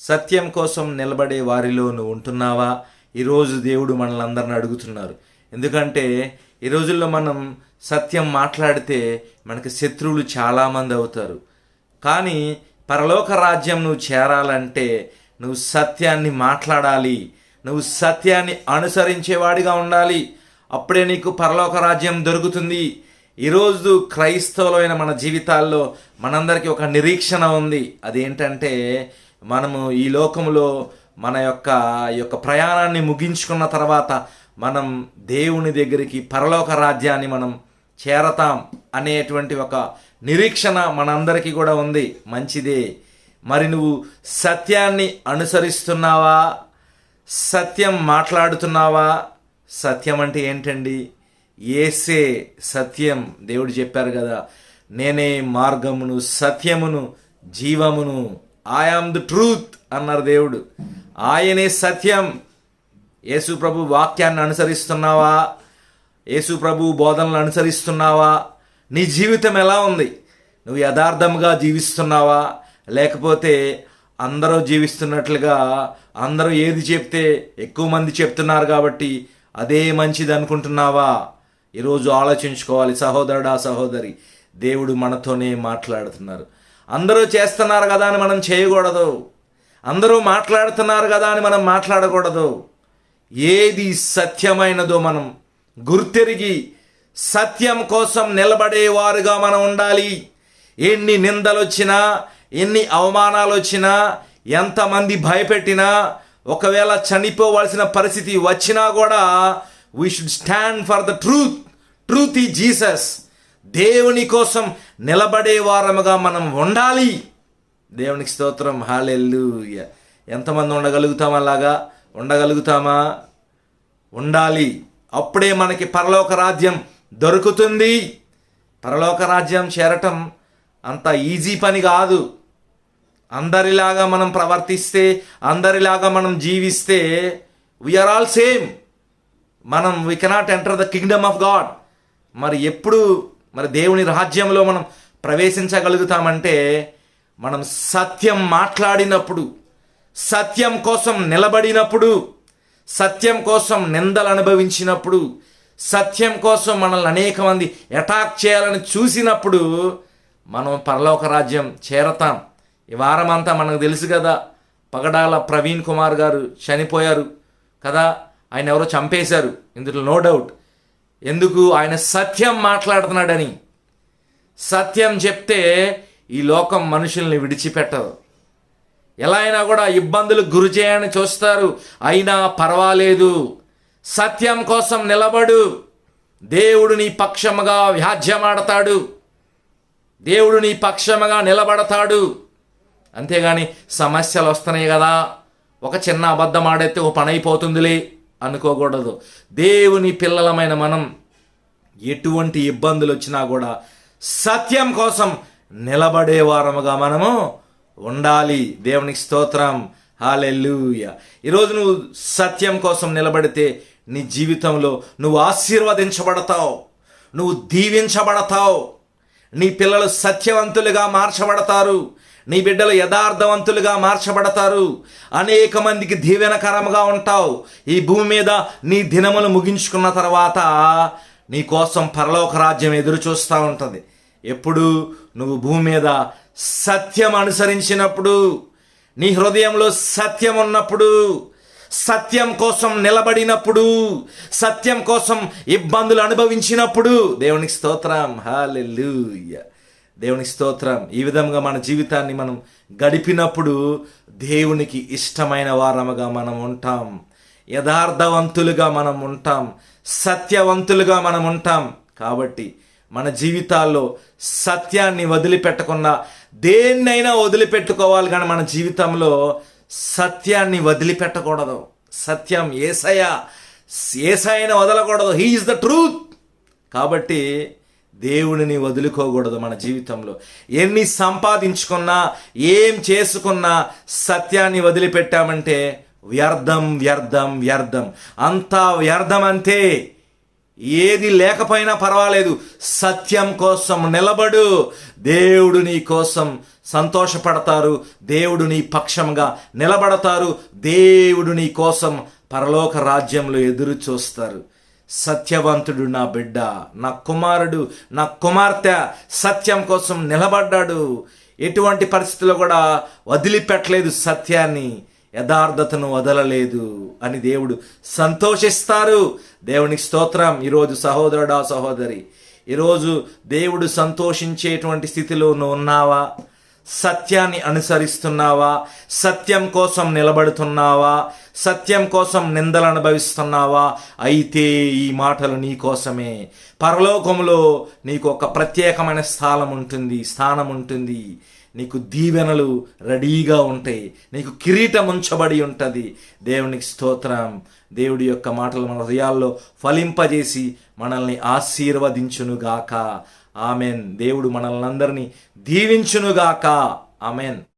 సత్యం కోసం నిలబడే వారిలో నువ్వు ఉంటున్నావా? ఈరోజు దేవుడు మనల్ని అందరిని అడుగుతున్నారు. ఎందుకంటే ఈ రోజుల్లో మనం సత్యం మాట్లాడితే మనకి శత్రువులు చాలామంది అవుతారు. కానీ పరలోక రాజ్యం నువ్వు చేరాలంటే నువ్వు సత్యాన్ని మాట్లాడాలి. నువ్వు సత్యాన్ని అనుసరించేవాడిగా ఉండాలి. అప్పుడే నీకు పరలోక రాజ్యం దొరుకుతుంది. ఈరోజు క్రైస్తవులైన మన జీవితాల్లో మనందరికీ ఒక నిరీక్షణ ఉంది. అదేంటంటే మనము ఈ లోకంలో మన యొక్క ఈ యొక్క ప్రయాణాన్ని ముగించుకున్న తర్వాత మనం దేవుని దగ్గరికి పరలోక రాజ్యాన్ని మనం చేరతాం అనేటువంటి ఒక నిరీక్షణ మనందరికీ కూడా ఉంది. మంచిదే. మరి నువ్వు సత్యాన్ని అనుసరిస్తున్నావా? సత్యం మాట్లాడుతున్నావా? సత్యం అంటే ఏంటండి? ఏసే సత్యం. దేవుడు చెప్పారు కదా నేనే మార్గమును సత్యమును జీవమును. ఆమ్ ద ట్రూత్ అన్నారు దేవుడు. ఆయనే సత్యం. యేసు ప్రభు వాక్యాన్ని అనుసరిస్తున్నావా? యేసు ప్రభు బోధనలు అనుసరిస్తున్నావా? నీ జీవితం ఎలా ఉంది? నువ్వు యథార్థంగా జీవిస్తున్నావా? లేకపోతే అందరూ జీవిస్తున్నట్లుగా అందరూ ఏది చెప్తే ఎక్కువ మంది చెప్తున్నారు కాబట్టి అదే మంచిది అనుకుంటున్నావా? ఈరోజు ఆలోచించుకోవాలి. సహోదరుడా సహోదరి దేవుడు మనతోనే మాట్లాడుతున్నారు. అందరూ చేస్తున్నారు కదా అని మనం చేయకూడదు. అందరూ మాట్లాడుతున్నారు కదా అని మనం మాట్లాడకూడదు. ఏది సత్యమైనదో మనం గుర్తెరిగి సత్యం కోసం నిలబడేవారుగా మనం ఉండాలి. ఎన్ని నిందలు వచ్చినా ఎన్ని అవమానాలు వచ్చినా ఎంతమంది భయపెట్టినా ఒకవేళ చనిపోవలసిన పరిస్థితి వచ్చినా కూడా we should stand for the truth truth ఈ జీసస్ దేవుని కోసం నిలబడే వారముగా మనం ఉండాలి. దేవునికి స్తోత్రం. హాలెల్లు ఎంతమంది ఉండగలుగుతాం అలాగా ఉండగలుగుతామా? ఉండాలి. అప్పుడే మనకి పరలోక రాజ్యం దొరుకుతుంది. పరలోక రాజ్యం చేరటం అంత ఈజీ పని కాదు. అందరిలాగా మనం ప్రవర్తిస్తే అందరిలాగా మనం జీవిస్తే వీఆర్ ఆల్ సేమ్ మనం we cannot enter the kingdom of God మరి ఎప్పుడు మరి దేవుని రాజ్యంలో మనం ప్రవేశించగలుగుతామంటే మనం సత్యం మాట్లాడినప్పుడు సత్యం కోసం నిలబడినప్పుడు సత్యం కోసం నిందలు అనుభవించినప్పుడు సత్యం కోసం మనల్ని అనేక మంది అటాక్ చేయాలని చూసినప్పుడు మనం పరలోక రాజ్యం చేరతాం. ఈ వారం అంతా మనకు తెలుసు కదా పగడాల ప్రవీణ్ కుమార్ గారు చనిపోయారు కదా ఆయన ఎవరో చంపేశారు. ఇందులో నో డౌట్ ఎందుకు ఆయన సత్యం మాట్లాడుతున్నాడని? సత్యం చెప్తే ఈ లోకం మనుషుల్ని విడిచిపెట్టదు. ఎలా అయినా కూడా ఇబ్బందులు గురి చేయని చూస్తారు. అయినా పర్వాలేదు. సత్యం కోసం నిలబడు. దేవుడు నీ పక్షముగా వ్యాజ్యమాడతాడు. దేవుడు నీ పక్షముగా నిలబడతాడు. అంతేగాని సమస్యలు వస్తున్నాయి కదా. ఒక చిన్న అబద్ధం ఆడైతే ఒక పని అయిపోతుందిలే. అనుకోకూడదు. దేవుని పిల్లలమైన మనం ఎటువంటి ఇబ్బందులు వచ్చినా కూడా సత్యం కోసం నిలబడే వారముగా మనము ఉండాలి. దేవునికి స్తోత్రం. హాలెల్లుయ. ఈరోజు నువ్వు సత్యం కోసం నిలబడితే నీ జీవితంలో నువ్వు ఆశీర్వదించబడతావు. నువ్వు దీవించబడతావు. నీ పిల్లలు సత్యవంతులుగా మార్చబడతారు. నీ బిడ్డలు యథార్థవంతులుగా మార్చబడతారు. అనేక మందికి దీవెనకరముగా ఉంటావు. ఈ భూమి మీద నీ దినములు ముగించుకున్న తర్వాత నీ కోసం పరలోక రాజ్యం ఎదురు చూస్తూ ఉంటుంది. ఎప్పుడు? నువ్వు భూమి మీద సత్యం అనుసరించినప్పుడు నీ హృదయంలో సత్యం ఉన్నప్పుడు సత్యం కోసం నిలబడినప్పుడు సత్యం కోసం ఇబ్బందులు అనుభవించినప్పుడు దేవునికి స్తోత్రం. హాలెలూయ దేవునికి స్తోత్రం. ఈ విధంగా మన జీవితాన్ని మనం గడిపినప్పుడు దేవునికి ఇష్టమైన వారముగా మనం ఉంటాం. యథార్థవంతులుగా మనం ఉంటాం. సత్యవంతులుగా మనం ఉంటాం. కాబట్టి మన జీవితాల్లో సత్యాన్ని వదిలిపెట్టకుండా దేన్నైనా వదిలిపెట్టుకోవాలి కానీ మన జీవితంలో సత్యాన్ని వదిలిపెట్టకూడదు. సత్యం ఏసయ ఏసైనా వదలకూడదు. హీ ఈజ్ ద ట్రూత్ కాబట్టి దేవుడిని వదులుకోకూడదు మన జీవితంలో. ఎన్ని సంపాదించుకున్నా ఏం చేసుకున్నా సత్యాన్ని వదిలిపెట్టామంటే వ్యర్థం వ్యర్థం వ్యర్థం. అంతా వ్యర్థం అంతే ఏది లేకపోయినా పర్వాలేదు. సత్యం కోసం నిలబడు. దేవుడు నీ కోసం సంతోషపడతారు. దేవుడు నీ పక్షంగా నిలబడతారు. దేవుడు నీ కోసం పరలోక రాజ్యంలో ఎదురు చూస్తారు సత్యవంతుడు నా బిడ్డ నా కుమారుడు నా కుమార్తె సత్యం కోసం నిలబడ్డాడు. ఎటువంటి పరిస్థితుల్లో కూడా వదిలిపెట్టలేదు సత్యాన్ని యథార్థతను వదలలేదు అని దేవుడు సంతోషిస్తారు. దేవునికి స్తోత్రం. ఈరోజు సహోదరుడా సహోదరి ఈరోజు దేవుడు సంతోషించేటువంటి స్థితిలో నువ్వు ఉన్నావా? సత్యాన్ని అనుసరిస్తున్నావా? సత్యం కోసం నిలబడుతున్నావా? సత్యం కోసం నిందలు అనుభవిస్తున్నావా? అయితే ఈ మాటలు నీ కోసమే. పరలోకంలో నీకు ఒక ప్రత్యేకమైన స్థానం ఉంటుంది స్థానం ఉంటుంది. నీకు దీవెనలు రెడీగా ఉంటాయి. నీకు కిరీటం ఉంచబడి ఉంటుంది. దేవునికి స్తోత్రం. దేవుడి యొక్క మాటలు మన హృదయాల్లో ఫలింపజేసి మనల్ని ఆశీర్వదించునుగాక. ఆమెన్. దేవుడు మనల్ని అందరినీ దీవించునుగాక. ఆమెన్.